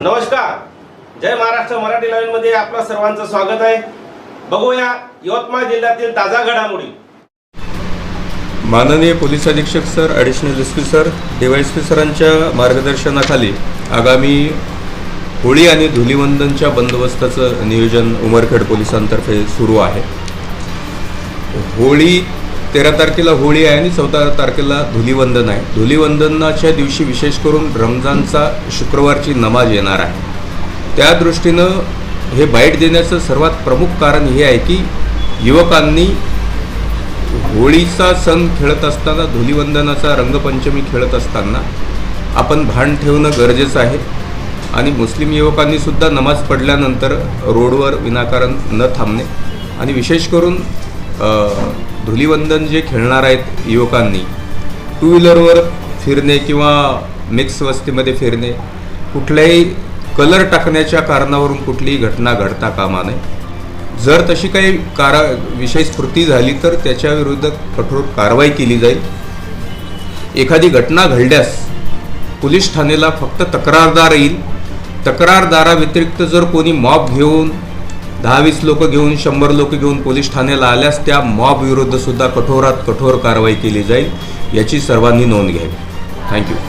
नमस्कार. जय महाराष्ट्र मराठी लाईन मध्ये आपलं सर्वांचं स्वागत आहे. बघूया यवतमाळ जिल्ह्यातील ताजा घडामोडी. माननीय पोलीस अधीक्षक sir additional S P sir D Y S P सरांच्या मार्गदर्शनाखाली आगामी होळी आणि धुलीवंदनच्या बंदोबस्ताचं नियोजन उमरखेड पोलिसांतर्फे सुरू आहे. होळी तेरा तारखेला होळी आहे आणि चौदा तारखेला धुलिवंदन आहे. धुलीवंदनाच्या दिवशी विशेष करून रमजानचा शुक्रवारची नमाज येणार आहे. त्या दृष्टीनं हे बाईट देण्याचं सर्वात प्रमुख कारण हे आहे की युवकांनी होळीचा सण खेळत असताना धुलीवंदनाचा रंगपंचमी खेळत असताना आपण भान ठेवणं गरजेचं आहे. आणि मुस्लिम युवकांनी सुद्धा नमाज पडल्यानंतर रोडवर विनाकारण न थांबणे आणि विशेष करून धुलीवंदन जे खेळणार आहेत युवकांनी टू व्हीलरवर फिरणे किंवा मिक्स वस्तीमध्ये फिरणे कुठल्याही कलर टाकण्याच्या कारणावरून कुठलीही घटना घडता कामा नये. जर तशी काही कारा विषय स्फूर्ती झाली तर त्याच्या विरुद्ध कठोर कारवाई केली जाईल. एखादी घटना घडल्यास पोलीस ठाणेला फक्त तक्रारदार येईल तक्रारदाराव्यतिरिक्त जर कोणी मॉब घेऊन दहा वीस लोक घेऊन शंभर लोक घेऊन पोलीस ठाण्याला आल्यास त्या मॉब विरुद्ध सुद्धा कठोरात कठोर कारवाई केली जाईल याची सर्वांनी नोंद घ्यावी. थँक्यू